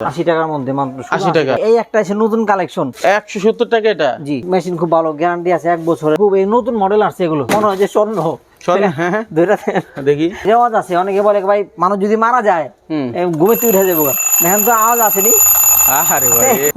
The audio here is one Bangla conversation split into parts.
আশি টাকার মধ্যে মাত্র 80 টাকা। এই একটা আছে নতুন কালেকশন। একশো সত্তর টাকা এটা। জি মেশিন খুব ভালো গ্যারান্টি আছে এক বছরের। খুব এই নতুন মডেল আসছে এগুলো। মনে হয় যে স্বর্ণ। হ্যাঁ হ্যাঁ। দুইটা দেখি। রেওয়াজ আছে অনেকে বলে ভাই মানুষ যদি মারা যায় হুম। ঘুমে তুই উঠে যাব দেখেন তো আওয়াজ আসেনি।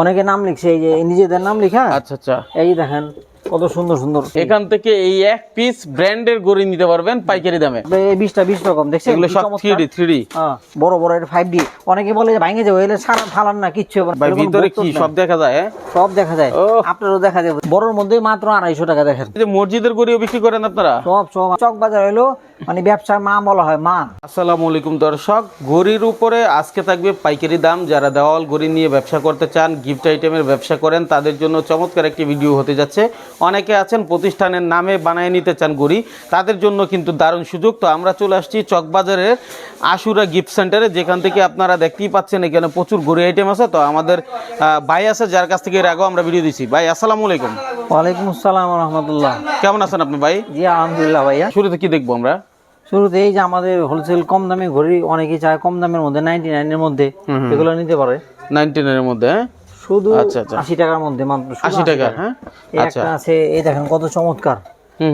অনেকে নাম লিখছে এই যে নিজেদের নাম লিখা। আচ্ছা আচ্ছা। এই দেখেন কত সুন্দর সুন্দর এখান থেকে এই এক পিস ব্র্যান্ডের গড়ি নিতে পারবেন পাইকারি দামে। এই বিশটা বিশ রকম দেখছেন? এগুলো সব চমৎকার? থ্রি থ্রি হ্যাঁ, বড় বড় এটা ফাইভ ডি অনেকে বলে যে ভাঙে যাবে এলে সারা ফালান না কিচ্ছু ভাই ভিতরে কি? সব দেখা যায় হ্যাঁ? সব দেখা যায়। আপনারও দেখা যাবে। বড়র মধ্যে মাত্র আড়াইশো টাকা দেখেন। এই যে মসজিদের গড়িও বিক্রি করেন আপনারা? সব সব। চক বাজার হলো মানে ব্যবসার মা বলা হয় মা। আসসালামু আলাইকুম দর্শক। ঘড়ির উপরে আজকে থাকবে পাইকারি দাম। যারা দেওয়াল ঘড়ি নিয়ে ব্যবসা করতে চান গিফট আইটেমের ব্যবসা করেন তাদের জন্য চমৎকার একটি ভিডিও হতে যাচ্ছে। অনেকে আছেন প্রতিষ্ঠানের নামে বানিয়ে নিতে চান ঘড়ি তাদের জন্য কিন্তু দারুণ সুযোগ। তো আমরা চলে আসছি চকবাজারের আশুরা গিফট সেন্টারে যেখান থেকে আপনারা দেখতেই পাচ্ছেন এখানে প্রচুর ঘড়ি আইটেম আছে। তো আমাদের ভাই আছে যার কাছ থেকে এর আগেও আমরা ভিডিও দিছি। ভাই আসসালামু আলাইকুম। ওয়ালাইকুম আসসালাম রহমতুল্লাহ। কেমন আছেন আপনি ভাই? জি আলহামদুলিল্লাহ ভাইয়া। শুরুতে কি দেখব আমরা? শুরুতে এই যে আমাদের হোলসেল কম দামে ঘড়ি অনেকেই চায় কম দামের মধ্যে নাইনটি নাইনের মধ্যে এগুলো নিতে পারে। নাইনটি নাইনের মধ্যে হ্যাঁ? শুধু আচ্ছা, আচ্ছা। আশি টাকার মধ্যে মাত্র শুধু আশি টাকা হ্যাঁ? একটা আছে এই দেখেন কত চমৎকার।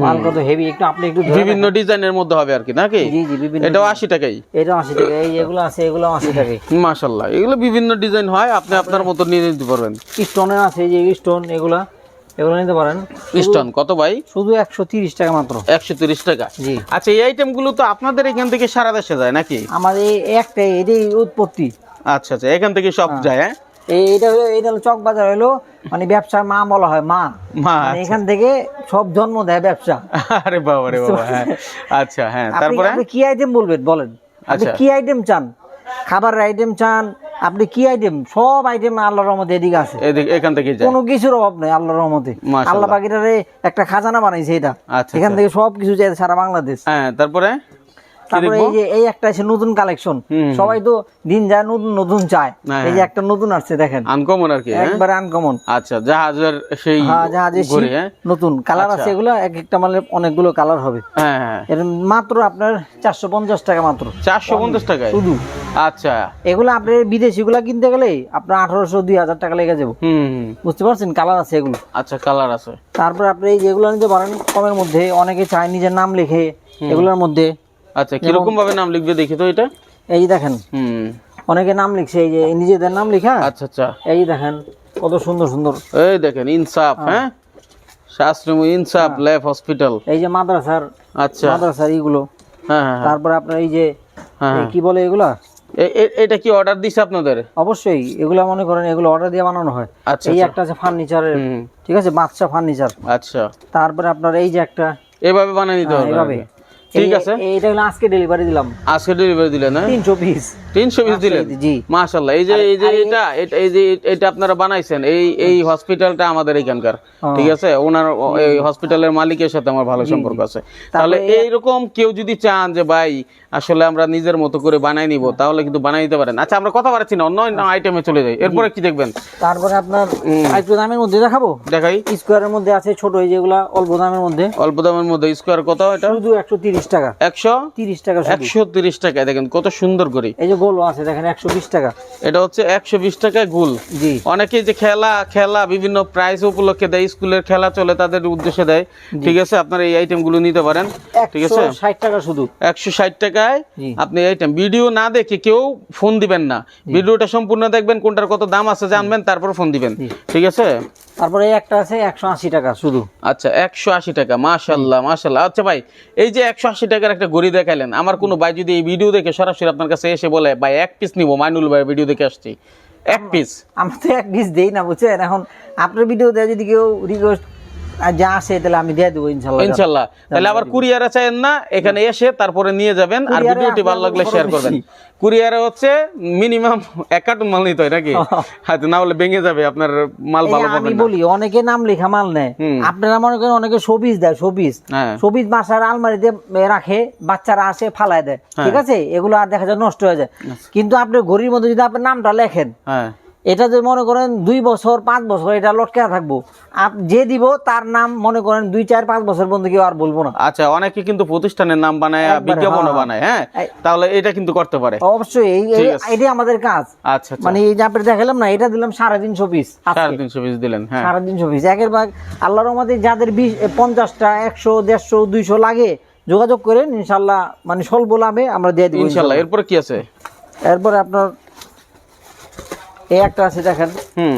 মাল কত হেভি একটু আপনি একটু বিভিন্ন ডিজাইনের মধ্যে হবে আর কি নাকি? জি জি বিভিন্ন এটাও আশি টাকাই। এটা আশি টাকা এই এগুলো আছে এগুলো আশি টাকা। মাশাল্লাহ এগুলো বিভিন্ন ডিজাইন হয় আপনি আপনার মতো নিয়ে নিতে পারবেন। স্টোনের আছে এই যে স্টোন এগুলা এগুলো নিতে পারেন। স্টোন কত ভাই? শুধু একশো তিরিশ টাকা মাত্র। একশো তিরিশ টাকা। জি। আচ্ছা এই আইটেমগুলো তো আপনাদের এখান থেকে সারা দেশে যায় নাকি? আমাদের এই একটাই এটাই উৎপত্তি। আচ্ছা আচ্ছা এখান থেকে সব যায় হ্যাঁ? এই হলো এটা হলো চক বাজার হলো মানে ব্যবসার মা বলা হয় মা। মা মানে এখান থেকে সব জন্ম দেয় ব্যবসা। আরে বাবা রে বাবা হ্যাঁ। আচ্ছা হ্যাঁ আপনি তারপরে? আপনি কি আইটেম বলবেন? বলেন। আপনি আচ্ছা। কি আইটেম চান? খাবারের আইটেম চান? আপনি কি আইটেম সব আইটেম আল্লাহর রহমতে এদিকে আছে। এখান থেকে কোনো কিছুর অভাব নেই আল্লাহর রহমতে। আল্লাহ পাখিটারে একটা খাজানা বানাইছে এটা। আচ্ছা, এখান থেকে সব কিছু যায় সারা বাংলাদেশ। হ্যাঁ তারপরে? তারপরে এই যে এই একটা আছে নতুন কালেকশন। সবাই তো দিন যায় নতুন নতুন চায়। হ্যাঁ, এই যে একটা নতুন আসছে দেখেন। আনকমন আর কি হ্যাঁ? একবারে আনকমন আচ্ছা জাহাজের সেই হ্যাঁ জাহাজের হ্যাঁ? নতুন। কালার আচ্ছা। আছে এগুলো এক একটা মানে অনেকগুলো কালার হবে। হ্যাঁ হ্যাঁ। এর মাত্র আপনার চারশো পঞ্চাশ টাকা মাত্র। চারশো পঞ্চাশ টাকায়? শুধু। আচ্ছা। এগুলো আপনার বিদেশিগুলা কিনতে গেলে আপনার আঠারোশো দুই হাজার টাকা লেগে যাব। হুম। বুঝতে পারছেন? কালার আছে এগুলো। আচ্ছা কালার আছে। তারপর আপনি এই যেগুলো নিতে পারেন কমের মধ্যে অনেকে চায় নিজের নাম লিখে এগুলোর মধ্যে। আচ্ছা কীরকম ভাবে নাম লিখবে দেখি তো এটা? এই দেখেন হুম। অনেকে নাম লিখছে এই যে নিজেদের নাম লিখা? আচ্ছা আচ্ছা। এই দেখেন কত সুন্দর সুন্দর। এই দেখেন ইনসাফ হ্যাঁ। শাস্ত্রম ইনসাফ ল্যাব হসপিটাল। এই যে মাদ্রাসার আচ্ছা। মাদ্রাসার এইগুলো। হ্যাঁ হ্যাঁ হ্যাঁ। তারপর আপনার এই যে হ্যাঁ এই কি বলে এগুলা? এটা কি অর্ডার দিছে আপনাদের? অবশ্যই এগুলো মনে করেন এগুলো অর্ডার দিয়ে বানানো হয়। আচ্ছা এই আচ্ছা। একটা আছে ফার্নিচারের ঠিক আছে? বাচ্চা ফার্নিচার। আচ্ছা। তারপরে আপনার এই যে একটা এভাবে বানিয়ে নিতে হবে এভাবে। ঠিক আছে। এই- এইটা হলো আজকে ডেলিভারি দিলাম। আজকে ডেলিভারি দিলেন হ্যাঁ? তিনশো পিস তিনশো পিস দিলেন? জি। মাশাল্লাহ এই যে এই যে এটা এই যে এটা আপনারা বানাইছেন এই এই হসপিটালটা আমাদের এখানকার ঠিক আছে? ওনার এই হসপিটালের মালিকের সাথে আমার ভালো সম্পর্ক আছে। তাহলে এইরকম কেউ যদি চান যে ভাই আসলে আমরা নিজের মতো করে বানাই নিব তাহলে কিন্তু বানাই নিতে পারেন। আচ্ছা আমরা কথা বাড়াচ্ছি না অন্য আইটেমে চলে যাই। এরপরে কি দেখবেন? তারপরে আপনার একটু দামের মধ্যে দেখাবো? দেখাই। স্কোয়ারের মধ্যে আছে ছোট এই যেগুলা অল্প দামের মধ্যে। অল্প দামের মধ্যে। স্কোয়ার কত এটা? শুধু একশো তিরিশ টাকা। একশো? তিরিশ টাকা একশো তিরিশ টাকা দেখেন কত সুন্দর করে। এই যে গোলও আছে দেখেন একশো বিশ টাকা। এটা হচ্ছে একশো বিশ টাকায় গুল। জি। অনেকেই যে খেলা খেলা বিভিন্ন প্রাইজ উপলক্ষে দেয় স্কুলের খেলা চলে তাদের উদ্দেশ্যে দেয়। ঠিক আছে আপনারা এই আইটেমগুলো নিতে পারেন। ঠিক আছে? ষাট টাকা শুধু। একশো ষাট টাকায় আপনি আইটেম ভিডিও না দেখে কেউ ফোন দিবেন না। ভিডিওটা সম্পূর্ণ দেখবেন কোনটার কত দাম আছে জানবেন তারপর ফোন দিবেন। ঠিক আছে? তারপরে এই একটা আছে একশো আশি টাকা শুধু। আচ্ছা একশো আশি টাকা মাশাল্লাহ মাশাল্লাহ। আচ্ছা ভাই এই যে একশো আশি টাকার একটা গড়ি দেখালেন আমার কোনো ভাই যদি এই ভিডিও দেখে সরাসরি আপনার কাছে এসে বলে ভাই এক পিস নিবো। মাইনুল ভাই ভিডিও দেখে আসছি। এক পিস আমি তো এক পিস দেই না বুঝছেন? এখন আপনার ভিডিও দেয় যদি কেউ রিকোয়েস্ট যা আসে তাহলে আমি দিয়ে দেবো ইনশাল্লাহ। ইনশাল্লাহ। তাহলে আবার কুরিয়ারে চাইেন না এখানে এসে তারপরে নিয়ে যাবেন আর ভিডিওটি ভালো আপনার লাগলে শেয়ার করবেন। বেশি। কুরিয়ারে হচ্ছে মিনিমাম এক কার্টুন মাল নিতে হয় নাকি? হয়তো না হলে ভেঙে যাবে আপনার মাল ভালো আমি বলি অনেকে নাম লেখা মাল নেয়। আপনারা মনে করেন অনেকে শোপিস দেয় শোপিস হ্যাঁ। শোপিস বাসার আলমারিতে রাখে বাচ্চারা আসে ফালায় দেয়। হ্যাঁ। ঠিক আছে? এগুলো আর দেখা যায় নষ্ট হয়ে যায়। কিন্তু আপনি ঘড়ির মধ্যে যদি আপনার নামটা লেখেন হ্যাঁ। এটা যে মনে করেন দুই বছর পাঁচ বছর এটা লটকে থাকব। আপ যে দিব তার নাম মনে করেন দুই চার পাঁচ বছর পর্যন্ত কেউ আর বলব না। আচ্ছা অনেকে কিন্তু প্রতিষ্ঠানের নাম বানায় একবারে, বিজ্ঞাপনও হ্যাঁ। বানায় হ্যাঁ? তাহলে এটা কিন্তু করতে পারে। অবশ্যই। এটাই আমাদের কাজ। আচ্ছা আচ্ছা। মানে এই যে আপনি দেখালাম না এটা দিলাম সাড়ে তিনশো পিস সাড়ে তিনশো পিস দিলেন হ্যাঁ। সাড়ে তিনশো পিস একের ভাগ আল্লাহর আমাদের যাদের বিশ পঞ্চাশটা একশো দেড়শো দুইশো লাগে যোগাযোগ করেন ইনশাল্লাহ মানে স্বল্প লাভে আমরা দিয়ে দিব ইনশাল্লাহ। এরপরে কি আছে? এরপরে আপনার এই একটা আছে দেখেন। হুম।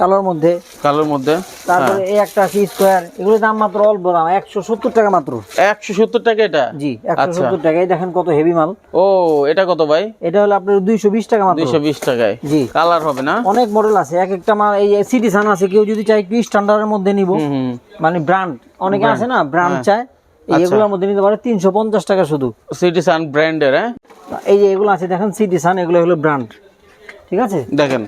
কালোর মধ্যে। কালোর মধ্যে তারপরে এই একটা আছে স্কোয়ার এগুলোর দাম মাত্র অল্প দাম একশো সত্তর টাকা মাত্র। একশো সত্তর টাকা এটা? জি একশো আচ্ছা। সত্তর টাকায় দেখেন কত হেভি মাল। ও এটা কত ভাই? এটা হলো আপনার দুইশো বিশ টাকা মাত্র। দুইশো বিশ টাকায়। জি। কালার হবে না? অনেক মডেল আছে। এক একটা মাল এই সিটি সান আছে কেউ যদি চাই একটু স্ট্যান্ডার্ডের মধ্যে নিব। মানে ব্র্যান্ড অনেকে আছে না ব্র্যান্ড চায়। এই এগুলোর মধ্যে নিতে পারে তিনশো পঞ্চাশ টাকা শুধু। সিটি সান ব্র্যান্ডের হ্যাঁ? এই যে এগুলো আছে দেখেন সিটি সান এগুলো হলো ব্র্যান্ড ঠিক আছে? দেখেন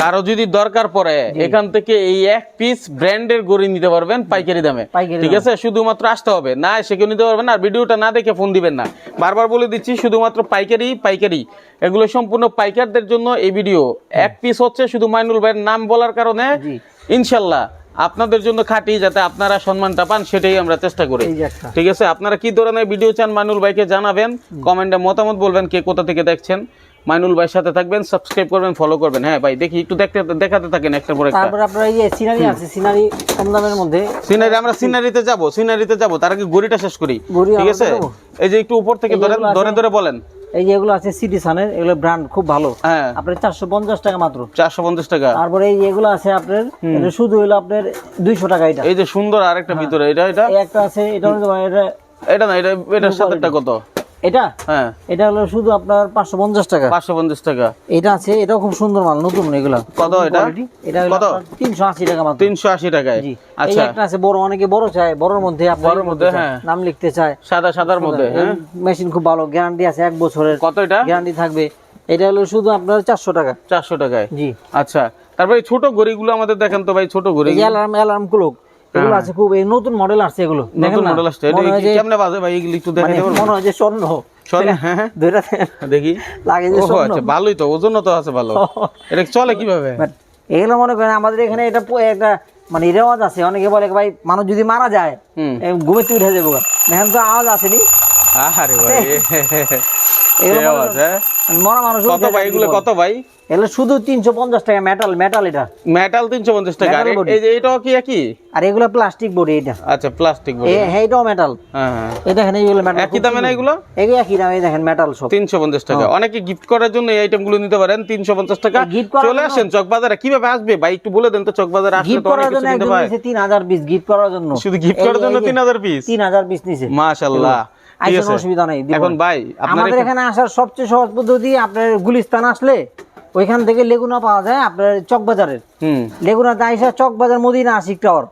কারও যদি দরকার পড়ে এখান থেকে এই এক পিস ব্র্যান্ডের গড়ি নিতে পারবেন পাইকারি দামে। ঠিক আছে? শুধুমাত্র আসতে হবে। না সে কেউ নিতে পারবেন না আর ভিডিওটা না দেখে ফোন দিবেন না। বারবার বলে দিচ্ছি শুধুমাত্র পাইকারি পাইকারি। এগুলো সম্পূর্ণ পাইকারদের জন্য এই ভিডিও এক পিস হচ্ছে শুধু মাইনুল ভাইয়ের নাম বলার কারণে। ইনশাল্লাহ আপনাদের জন্য খাটি যাতে আপনারা সম্মানটা পান সেটাই আমরা চেষ্টা করি। ঠিক আছে? আপনারা কি ধরনের ভিডিও চান মাইনুল ভাইকে জানাবেন? কমেন্টে মতামত বলবেন কে কোথা থেকে দেখছেন? মাইনুল ভাইয়ের সাথে থাকবেন সাবস্ক্রাইব করবেন ফলো করবেন। হ্যাঁ ভাই দেখি একটু দেখতে দেখাতে থাকেন একটা পর একটা। তারপর আপনার এই যে সিনারি আছে সিনারি কম দামের মধ্যে। সিনারি আমরা সিনারিতে যাব সিনারিতে যাব তার আগে গড়িটা শেষ করি। ঠিক আছে? এই যে একটু উপর থেকে ধরেন ধরে ধরে বলেন। এই যে এগুলো আছে সিটি সানের এগুলো ব্র্যান্ড খুব ভালো। হ্যাঁ। আপনার চারশো পঞ্চাশ টাকা মাত্র। চারশো পঞ্চাশ টাকা। তারপরে এই যেগুলো আছে আপনার এটা শুধু হলো আপনার দুইশো টাকা এটা। এই যে সুন্দর আরেকটা হ্যাঁ। ভিতরে এটা এটা? একটা আছে এটা এটা এটা না এটা এটার সাথে কত? এটা? হ্যাঁ। এটা হলো শুধু আপনার পাঁচশো পঞ্চাশ টাকা। পাঁচশো পঞ্চাশ টাকা। এটা আছে এটাও খুব সুন্দর মাল নতুন এগুলো। কত এটা? এটা কত? তিনশো আশি টাকা মাত্র। তিনশো আশি টাকায়। আচ্ছা। একটা আছে বড় অনেকে বড় চায় বড়র মধ্যে বড়র মধ্যে, হ্যাঁ। নাম লিখতে চায়। সাদা সাদার মধ্যে হ্যাঁ। মেশিন খুব ভালো গ্যারান্টি আছে এক বছরের। কত এটা? গ্যারান্টি থাকবে। এটা হলো শুধু আপনার চারশো টাকা। চারশো টাকায়। জি। আচ্ছা। তারপরে ছোট ঘড়িগুলো আমাদের দেখেন তো ভাই ছোট ঘড়ি এই অ্যালার্ম অ্যালার্ম ক্লক এগুলো আছে খুব এই নতুন মডেল আসছে এগুলো। হ্যাঁ। নতুন মডেল আসছে। এটা কেমনে বাজে ভাই? এগুলো একটু মানে মনে হয় যে স্বর্ণ। চলে হ্যাঁ হ্যাঁ। দুইটা দেখি। লাগে যে স্বর্ণ। আচ্ছা ভালোই তো ওজনও তো আছে ভালো। এটা চলে কীভাবে? এগুলো মনে করেন আমাদের এখানে এটা একটা মানে রেওয়াজ আছে। অনেকে বলে ভাই মানুষ যদি মারা যায় ঘুমে তুই উঠে যাব দেখেন তো আওয়াজ আসেনি? আরে ভাই। এগুলো এই মনে আওয়াজ, হ্যাঁ? মরা মানুষ কত ভাই? এগুলো কত ভাই? এগুলো শুধু তিনশো পঞ্চাশ টাকা মেটাল মেটাল এটা। মেটাল তিনশো পঞ্চাশ টাকা। আর এই যে এটাও কি একই? আর এগুলো প্লাস্টিক বডি এটা। আচ্ছা প্লাস্টিক এ- হ্যাঁ এটাও মেটাল হ্যাঁ হ্যাঁ। এই দেখেন এইগুলো মেটাল একই দামে না এগুলো? এগুলো একই দামে দেখেন মেটাল সব। তিনশো পঞ্চাশ টাকা। অনেকে গিফট করার জন্য এই আইটেমগুলো নিতে পারেন তিনশো পঞ্চাশ টাকা। চলে আসেন চকবাজারে। কীভাবে আসবে? ভাই একটু বলে দেন তো চকবাজারে আসলে গিফট তো অনেক করার কিছু জন্য নিতে একজন পায়। নিছে তিন হাজার পিস গিফট করার জন্য। শুধু গিফট করার জন্য তিন হাজার পিস তিন হাজার পিস নিছে। মাশাল্লাহ ঠিক আইসেন অসুবিধা নেই এখন ভাই আপনার আমাদের এখানে আসার সবচেয়ে সহজ পদ্ধতি আপনার গুলিস্তান আসলে ওইখান থেকে লেগুনা পাওয়া যায় আপনার চকবাজারের। লেগুনাতে আইসা চকবাজার মদিনা আশিক টাওয়ার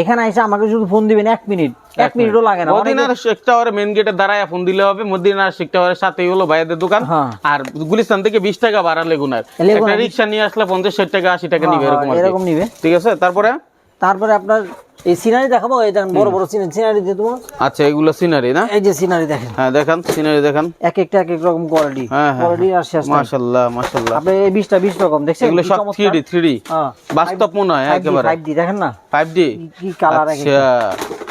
এখানে আইসা আমাকে শুধু ফোন দিবেন এক মিনিট এক মিনিটও লাগে না। মদিনার শেখ টাওয়ারে মেন গেটে দাঁড়ায় ফোন দিলে হবে। মদিনার শেখ টাওয়ারের সাথেই হলো ভাইয়াদের দোকান। হ্যাঁ। আর গুলিস্তান থেকে বিশ টাকা ভাড়া লেগুনার। একটা রিক্সা নিয়ে আসলে পঞ্চাশ ষাট টাকা আশি টাকা নিবে হ্যাঁ, এরকম এরকম নিবে। ঠিক আছে? তারপরে? তারপরে আপনার এই সিনারি দেখাবো এই দেখেন বড় বড় সিনারি। সিনারি দিয়ে তোমার আচ্ছা এগুলো সিনারি না? এই যে সিনারি দেখেন। হ্যাঁ দেখান সিনারি দেখান। এক একটা এক এক রকম কোয়ালিটি হ্যাঁ, হ্যাঁ, কোয়ালিটি আর শেষ নাই। মাশাল্লাহ মাশাল্লাহ। আপনি এই বিশটা বিশ রকম দেখছেন? এগুলো সব থ্রি ডি থ্রি ডি বাস্তব মনে হয় একেবারে। ফাইভ ডি দেখেন না? ফাইভ ডি কি- কি কালার আচ্ছা।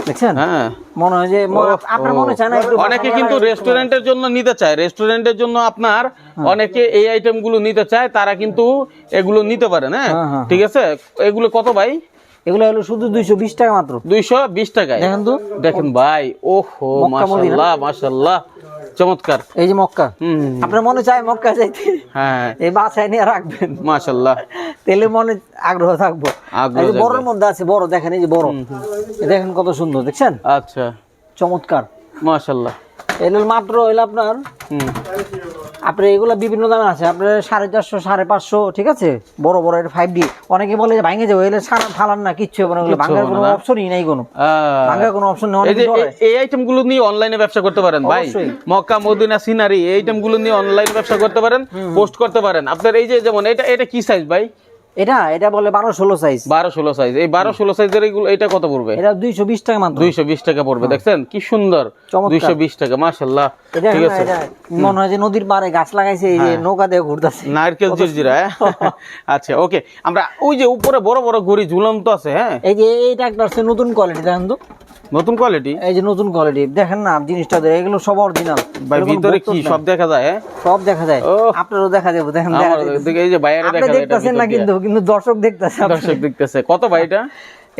দেখছেন? হ্যাঁ। মনে হয় যে আপনার মনে চায় না একটু অনেকে কিন্তু রেস্টুরেন্টের জন্য নিতে চায়। রেস্টুরেন্টের জন্য আপনার হ্যাঁ। অনেকে এই আইটেমগুলো নিতে চায় তারা কিন্তু এগুলো নিতে পারেন হ্যাঁ হ্যাঁ, হ্যাঁ, ঠিক আছে? এগুলো কত ভাই? এগুলো হলো শুধু দুইশো বিশ টাকা মাত্র। দুইশো বিশ টাকায়? দেখেন তো। দেখেন ভাই ওহো। মাশাল্লাহ মাশাল্লাহ। চমৎকার। এই যে মক্কা। হুম আপনার মনে চায় মক্কা যাইতে? হ্যাঁ। এই বাসায় নিয়ে রাখবেন। মাশাল্লাহ। তেলে মনে আগ্রহ থাকব। বড়র মধ্যে আছে বড় দেখেন এই যে বড়। দেখেন কত সুন্দর দেখছেন? আচ্ছা। চমৎকার। মাশাল্লাহ। এগুলো মাত্র হইল আপনার হুম। আপনার এগুলো বিভিন্ন দামে আছে। আপনার সাড়ে চারশো সাড়ে পাঁচশো ঠিক আছে? বড় বড় এটা ফাইভ ডি অনেকে বলে যে ভাঙে যাবে এগুলো সারা ফালান না কিচ্ছু হবে না ভাঙার কোনো। অপশনই নাই কোনো। ভাঙার কোনো অপশন নেই এই আইটেমগুলো নিয়ে অনলাইনে ব্যবসা করতে পারেন ভাই। মক্কা মদিনা সিনারি এই আইটেমগুলো নিয়ে অনলাইনে ব্যবসা করতে পারেন পোস্ট করতে পারেন। আপনার এই যে যেমন এটা এটা কি সাইজ ভাই? এটা এটা বলে বারো ষোলো সাইজ বারো ষোলো সাইজ এই বারো ষোলো সাইজের এইগুলো এটা কত পড়বে? এটা দুইশো বিশ টাকা মাত্র। দুইশো বিশ টাকা পড়বে দেখছেন? কি সুন্দর। দুইশো বিশ টাকা মাশাল্লাহ এটা ঠিক আছে। মনে হয় যে নদীর পাড়ে গাছ লাগাইছে এই যে নৌকা দিয়ে ঘুরতেছে। নারকেল জিরজিরা হ্যাঁ? আচ্ছা ওকে। আমরা ওই যে উপরে বড় বড় ঘড়ি ঝুলন্ত আছে হ্যাঁ? এই যে এইটা একটা নতুন কোয়ালিটি দেখেন তো? নতুন কোয়ালিটি এই যে নতুন কোয়ালিটি দেখেন না জিনিসটা এগুলো সব অরিজিনাল ভাই ভিতরে কি সব দেখা যায় হ্যাঁ? সব দেখা যায়। আপনারও দেখা যাবে দেখেন এই যে বাইরে দেখা যায় দেখতেছেন না কিন্তু কিন্তু দর্শক দেখতেছে। দর্শক দেখতেছে। কত ভাই এটা?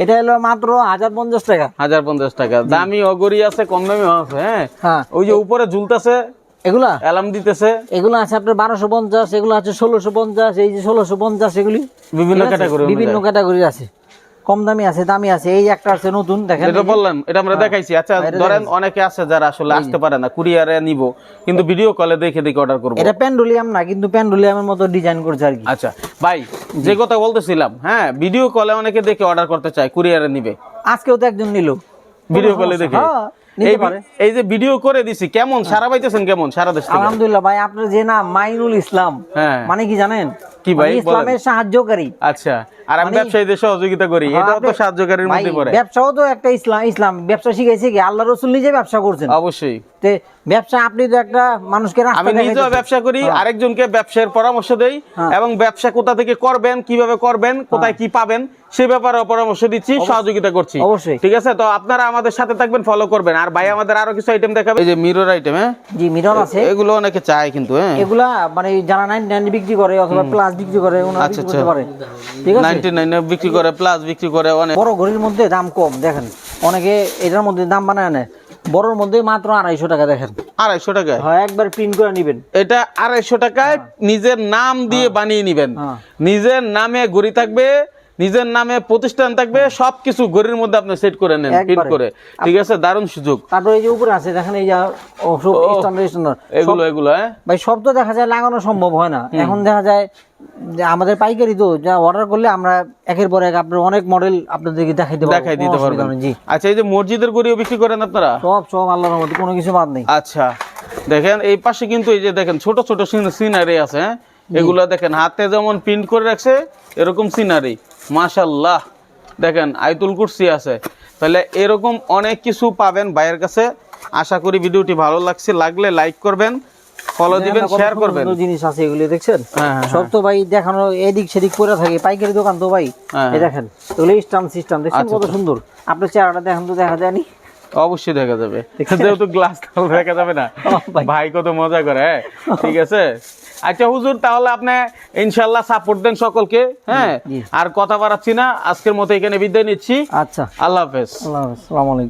এটা হলো মাত্র হাজার পঞ্চাশ টাকা। হাজার পঞ্চাশ টাকা। দামি অগরি আছে কম দামি আছে হ্যাঁ? হ্যাঁ। ওই যে উপরে ঝুলতেছে এগুলা? অ্যালার্ম দিতেছে। এগুলো আছে আপনার বারোশো পঞ্চাশ এগুলো আছে ষোলোশো পঞ্চাশ এই যে ষোলোশো পঞ্চাশ এগুলি বিভিন্ন ক্যাটাগরি বিভিন্ন ক্যাটাগরি আছে। কম দামি আছে দামি আছে। এই একটা আছে নতুন দেখেন এটা বললাম এটা আমরা দেখাইছি। আচ্ছা ধরেন অনেকে আছে যারা আসলে আসতে পারে না কুরিয়ারে নিব কিন্তু ভিডিও কলে দেখে দেখে অর্ডার করব। এটা পেন্ডুলিয়াম না কিন্তু পেন্ডুলিয়ামের মতো ডিজাইন করছে আর কি। আচ্ছা ভাই যে কথা বলতেছিলাম হ্যাঁ ভিডিও কলে অনেকে দেখে অর্ডার করতে চায় কুরিয়ারে নিবে। আজকেও তো একজন নিল। ভিডিও কলে দেখে। হ্যাঁ, এই যে ভিডিও করে দিছি কেমন? সারা পাইতেছেন কেমন? সারা দেশ আলহামদুলিল্লাহ ভাই আপনার যে নাম মাইনুল ইসলাম হ্যাঁ। মানে কি জানেন? কি ভাই, ইসলামের সাহায্যকারী। আচ্ছা আর আমি ব্যবসায়ীদের সহযোগিতা করি এটাও তো সাহায্যকারীর মধ্যে পড়ে। ব্যবসাও তো একটা ইসলাম ইসলাম ব্যবসা শিখাইছে কি? আল্লাহ রসুল নিজে ব্যবসা করছেন। অবশ্যই। তে ব্যবসা আপনি তো একটা মানুষকে রাস্তা আমি নিজেও ব্যবসা করি আরেকজনকে ব্যবসার পরামর্শ দেই হ্যাঁ। এবং ব্যবসা কোথা থেকে করবেন কীভাবে করবেন কোথায় কি পাবেন সে ব্যাপারে পরামর্শ দিচ্ছি সহযোগিতা করছি। অবশ্যই। ঠিক আছে? তো আপনারা আমাদের সাথে থাকবেন ফলো করবেন। আর ভাই আমাদের আরও কিছু আইটেম দেখাবে এই যে মিরর আইটেম হ্যাঁ? জি মিরর আছে। এগুলো অনেকে চায় কিন্তু হ্যাঁ? এগুলা মানে যারা নাইন নাইন বিক্রি করে অথবা প্লাস বিক্রি করে ওনারা আচ্ছা, বিক্রি পারে। ঠিক আছে? নাইনটি নাইনে বিক্রি করে প্লাস বিক্রি করে অনেক। বড় ঘড়ির মধ্যে দাম কম দেখেন। অনেকে এটার মধ্যে দাম বানায় নেয় বড়র মধ্যে মাত্র আড়াইশো টাকা দেখেন। আড়াইশো টাকায়? হয় একবার প্রিন্ট করে নিবেন। এটা আড়াইশো টাকায় নিজের নাম দিয়ে বানিয়ে নিবেন। হ্যাঁ। নিজের নামে ঘড়ি থাকবে নিজের নামে প্রতিষ্ঠান থাকবে সবকিছু ঘড়ির মধ্যে আপনি সেট করে নেন প্রিন্ট করে। ঠিক আছে? দারুণ সুযোগ। তারপরে এই যে উপরে আছে দেখেন এই যে এগুলো এগুলো হ্যাঁ? ভাই সব তো দেখা যায় লাগানো সম্ভব হয় না। এখন দেখা যায় আমাদের পাইকারি তো যা অর্ডার করলে আমরা একের পর এক আপনার অনেক মডেল আপনাদেরকে দেখাইতে পারব দেখাই দিতে পারবেন। জি। আচ্ছা এই যে মসজিদের গড়িও বিক্রি করেন আপনারা? সব সব আল্লাহর মধ্যে কোনো কিছু বাদ নেই। আচ্ছা দেখেন এই পাশে কিন্তু এই যে দেখেন ছোট ছোট সিনারি আছে হ্যাঁ? এগুলো দেখেন হাতে যেমন প্রিন্ট করে রাখছে এরকম সিনারি। মাশাল্লাহ দেখেন আইতুল কুরসি আছে। তাহলে এরকম অনেক কিছু পাবেন ভাইয়ের কাছে। আশা করি ভিডিওটি ভালো লাগছে লাগলে লাইক করবেন। ফলো দিবেন শেয়ার করবেন। জিনিস আছে এগুলি দেখছেন? হ্যাঁ, হ্যাঁ, সব তো ভাই দেখানো এদিক সেদিক করে থাকে পাইকারি দোকান তো ভাই। হ্যাঁ, এই দেখেন এগুলো স্টাম সিস্টেম দেখছেন আচ্ছা, কত সুন্দর? আপনার চেহারাটা দেখেন তো দেখা যায়নি? অবশ্যই দেখা যাবে। যেহেতু গ্লাস তাহলে দেখা যাবে না। ভাই। কত মজা করে হ্যাঁ? ঠিক আছে? আচ্ছা হুজুর তাহলে আপনি ইনশাল্লাহ সাপোর্ট দেন সকলকে হ্যাঁ? আর কথা বাড়াচ্ছি না আজকের মতো এখানে বিদায় নিচ্ছি। আচ্ছা। আল্লাহ হাফেজ। আল্লাহ হাফেজ। আলাইকুম।